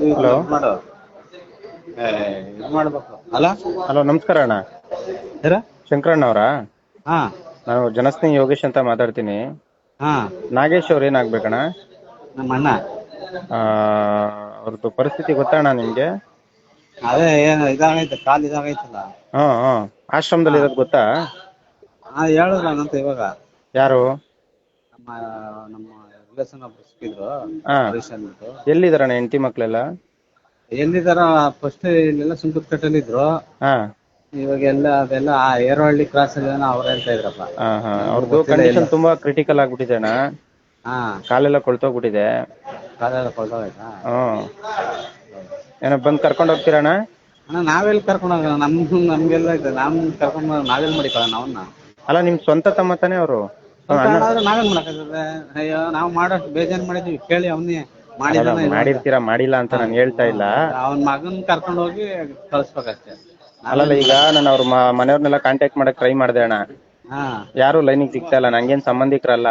ಇದ್ ಮಾಡ್ಬೇಕು. ಅಲ್ಲ ಹಲೋ ನಮಸ್ಕಾರ ಅಣ್ಣ. ಯಾರ? ಶಂಕರಣ್ಣ ಅವರಾ? ಹಾ. ನಾನು ಜನಸ್ನೇಹಿ ಯೋಗೇಶ್ ಅಂತ ಮಾತಾಡ್ತೀನಿ. ಹಾ. ನಾಗೇಶ್ ಅವ್ರು ಏನಾಗ್ಬೇಕಣ್ಣ? ನಮ್ಮ ಅಣ್ಣ. ಆ, ಅವ್ರದ್ದು ಪರಿಸ್ಥಿತಿ ಗೊತ್ತಣ್ಣ ನಿಮ್ಗೆ? ಅದೇ ಏನು ಇದಾಗೈತೆ ಕಾಲ್ ಇದಾಗೈತಲ್ಲ. ಹ್ಮ್ ಹ್ಮ್ ಆಶ್ರಮದಲ್ಲಿ ಇರೋದು ಗೊತ್ತಾ? ಹಾ ಹೇಳಿದ್ರ ನಂತ ಇವಾಗ. ಯಾರು? ನಮ್ಮ ನಮ್ಮ ರಿಲೇಷನ್ ಒಬ್ರು ಸಿಕ್ಕಿದ್ರು ಹಾ. ಹರೀಶ್ ಅಂದ್ಬಿಟ್ಟು ಎಲ್ಲಿದಾರಣ್ಣ ಹೆಂಡತಿ ಮಕ್ಳೆಲ್ಲ? ಎಲ್ಲಿದಾರ ಫಸ್ಟ್ ಇಲ್ಲೆಲ್ಲ ಸುಂಕದ ಕಟ್ಟಲಿದ್ರು ಹಾ. ಇವಾಗ ಎಲ್ಲ ಅದೆಲ್ಲ ಆ ಏರೋಹಳ್ಳಿ ಕ್ರಾಸ್ ಅಲ್ಲಿ ಅವ್ರು ಹೇಳ್ತಾ ಇದ್ರಪ್ಪ. ಹಾ ಹಾ. ಅವ್ರದ್ದು ಕಂಡೀಷನ್ ತುಂಬಾ ಕ್ರಿಟಿಕಲ್ ಆಗ್ಬಿಟ್ಟಿದೆ ಅಣ್ಣ. ಹಾ. ಕಾಲೆಲ್ಲ ಕೊಳ್ತೋಗ್ಬಿಟ್ಟಿದೆ. ಕಾಲೆಲ್ಲ ಕೊಳ್ತೋಗೈತಾ? ಹ್ಮ್. ಏನೋ ಬಂದ್ ಕರ್ಕೊಂಡು ಹೋಗ್ತೀರಣ್ಣ ಅಣ್ಣ? ನಾವೆಲ್ಲಿ ಕರ್ಕೊಂಡು ಹೋಗೋಣ ನಮ್ ನಮ್ಗೆಲ್ಲ ಇದೆ. ನಮ್ ಕರ್ಕೊಂಡು ನಾವೆಲ್ಲಿ ಮಾಡಿಕೊಳ್ಳೋಣ ಅವನ್ನ ಅಲ್ಲ ನಿಮ್ ಸ್ವಂತ ತಮ್ಮ ತಾನೇ ಅವರು? ಆದ್ರೆ ನಾವೇನ್ ಮಾಡಕ್ಕಾಗತ್ತೆ? ಅಯ್ಯೋ ನಾವು ಮಾಡೋಷ್ಟು ಮಾಡಿದ್ವಿ. ಕೇಳಿ ಅವನೇ ಮಾಡಿದ ಮಾಡಿರ್ತೀರಾ ಮಾಡಿಲ್ಲ ಅಂತ ನಾನು ಹೇಳ್ತಾ ಇಲ್ಲ. ಅವನ್ ಮಗನ್ ಕರ್ಕೊಂಡು ಹೋಗಿ ಕಳ್ಸ್ಬೇಕಷ್ಟೇ. ಅಲ್ಲಲ್ಲ ಈಗ ನಾನು ಅವ್ರ ಮನೆಯವ್ರನ್ನೆಲ್ಲ ಕಾಂಟ್ಯಾಕ್ಟ್ ಮಾಡಕ್ ಟ್ರೈ ಮಾಡ್ದೆ ಅಣ್ಣ. ಹಾ. ಯಾರು ಲೈನಿಗೆ ಸಿಗ್ತಾ ಇಲ್ಲ ನಂಗೇನ್ ಸಂಬಂಧಿಕರಲ್ಲ.